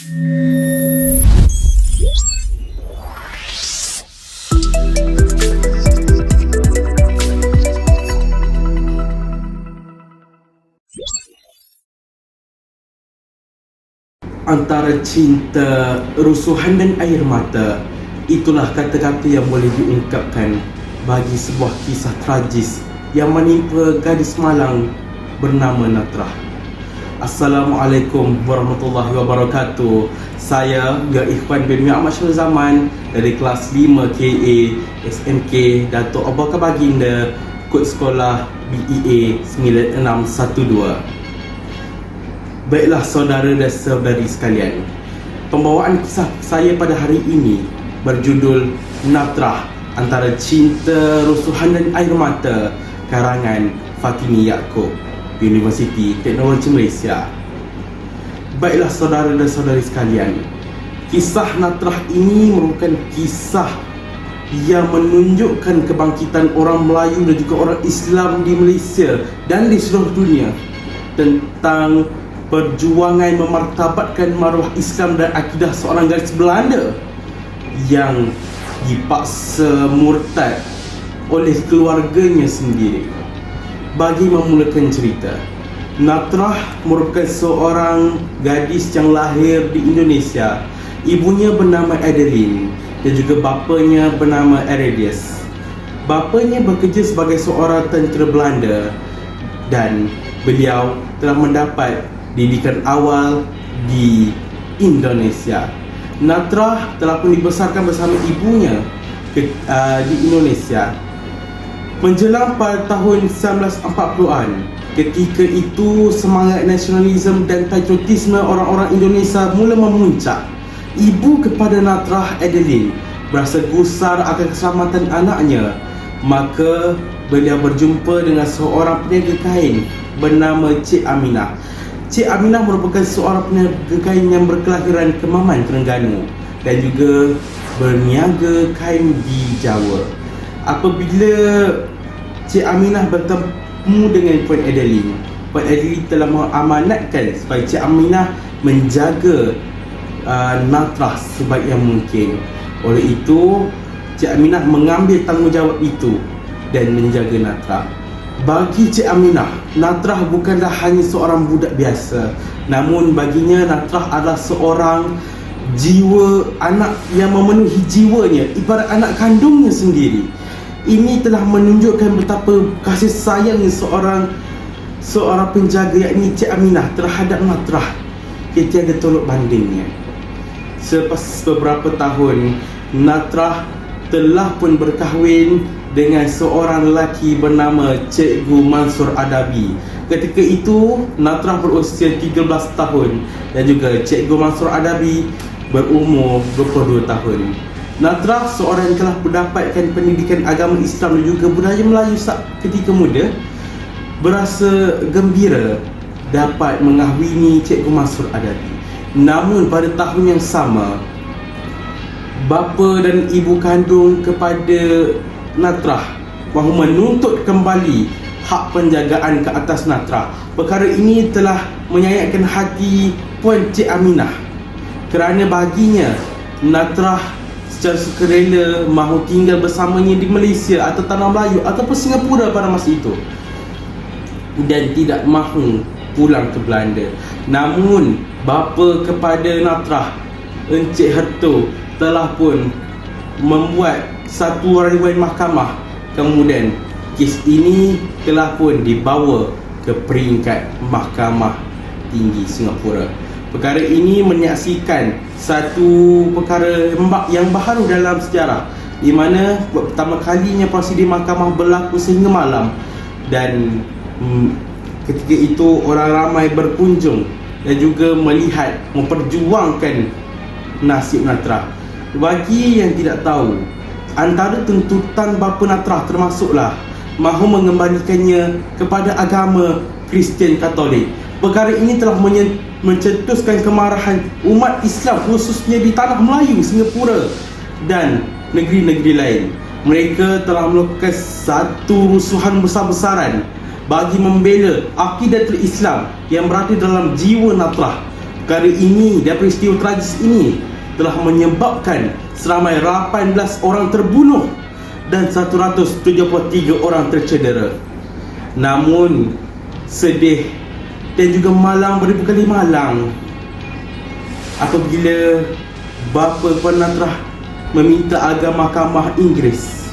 antara cinta, rusuhan dan air mata itulah kata-kata yang boleh diungkapkan bagi sebuah kisah tragis yang menimpa gadis Malang bernama Natrah. Assalamualaikum warahmatullahi wabarakatuh. Saya ya Ikhwan bin Mi Ahmad Syarul Zaman dari kelas 5 KA SMK Datuk Abu Bakar Baginda kod sekolah BEA 9612. Baiklah saudara dan saudari sekalian Pembawaan kisah saya pada hari ini Berjudul Natrah Antara Cinta, Rusuhan dan Air Mata Karangan Fatini Yaakob Universiti Teknologi Malaysia Baiklah saudara dan saudari sekalian Kisah Natrah ini merupakan kisah yang menunjukkan kebangkitan orang Melayu dan juga orang Islam di Malaysia dan di seluruh dunia tentang perjuangan memartabatkan maruah Islam dan akidah seorang gadis Belanda yang dipaksa murtad oleh keluarganya sendiri. Bagi memulakan cerita, Natrah merupakan seorang gadis yang lahir di Indonesia. Ibunya bernama Adeline dan juga bapanya bernama Eredius. Bapanya bekerja sebagai seorang tentera Belanda dan beliau telah mendapat didikan awal di Indonesia. Natrah telah pun dibesarkan bersama ibunya ke, uh, di Indonesia. Menjelang pada tahun 1940-an, ketika itu semangat nasionalisme dan patriotisme orang-orang Indonesia mula memuncak. Ibu kepada Natrah Adeline berasa gusar akan keselamatan anaknya. Maka beliau berjumpa dengan seorang peniaga kain bernama Cik Aminah Cik Aminah merupakan seorang peniaga kain yang berkelahiran Kemaman, Terengganu dan juga berniaga kain di Jawa. Apabila Cik Aminah bertemu dengan Puan Adeline, Puan Adeline telah mengamanatkan supaya Cik Aminah menjaga uh, Natrah sebaik yang mungkin. Oleh itu, Cik Aminah mengambil tanggungjawab itu dan menjaga Natrah. Bagi Cik Aminah, Natrah bukanlah hanya seorang budak biasa Namun baginya Natrah adalah seorang jiwa anak yang memenuhi jiwanya Ibarat anak kandungnya sendiri Ini telah menunjukkan betapa kasih sayang seorang seorang penjaga yakni Cik Aminah terhadap Natrah Ia tiada tolok bandingnya Selepas beberapa tahun Natrah telah pun berkahwin dengan seorang lelaki bernama Cikgu Mansur Adabi. Ketika itu, Natrah berusia 13 tahun dan juga Cikgu Mansur Adabi berumur 22 tahun. Natrah seorang yang telah mendapatkan pendidikan agama Islam dan juga budaya Melayu ketika muda berasa gembira dapat mengahwini Cikgu Mansur Adabi. Namun pada tahun yang sama, bapa dan ibu kandung kepada Natrah bahawa menuntut kembali hak penjagaan ke atas Natrah. Perkara ini telah menyayatkan hati Puan Cik Aminah kerana baginya Natrah secara sukarela mahu tinggal bersamanya di Malaysia atau Tanah Melayu ataupun Singapura pada masa itu. Dan tidak mahu pulang ke Belanda. Namun bapa kepada Natrah Encik Herto telah pun membuat satu riwayat mahkamah. Kemudian kes ini telah pun dibawa ke peringkat mahkamah tinggi Singapura perkara ini menyaksikan satu perkara yang baru dalam sejarah di mana pertama kalinya prosedur mahkamah berlaku sehingga malam dan hmm, ketika itu orang ramai berkunjung dan juga melihat memperjuangkan nasib Natra bagi yang tidak tahu antara tuntutan bapa Natrah termasuklah mahu mengembalikannya kepada agama Kristian Katolik. Perkara ini telah mencetuskan kemarahan umat Islam khususnya di tanah Melayu, Singapura dan negeri-negeri lain. Mereka telah melakukan satu rusuhan besar-besaran bagi membela akidatul Islam yang berada dalam jiwa Natrah. Perkara ini dan peristiwa tragis ini telah menyebabkan seramai 18 orang terbunuh dan 173 orang tercedera. Namun sedih dan juga malang beribu kali malang apabila bapa penatrah meminta agar mahkamah Inggeris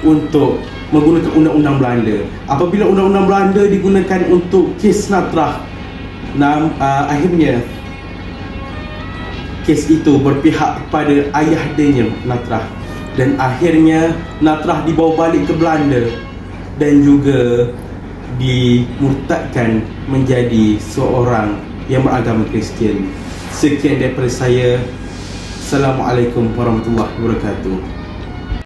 untuk menggunakan undang-undang Belanda. Apabila undang-undang Belanda digunakan untuk kes Natrah, nam, uh, akhirnya kes itu berpihak kepada ayah dia Natrah dan akhirnya Natrah dibawa balik ke Belanda dan juga dimurtadkan menjadi seorang yang beragama Kristian. Sekian daripada saya. Assalamualaikum warahmatullahi wabarakatuh.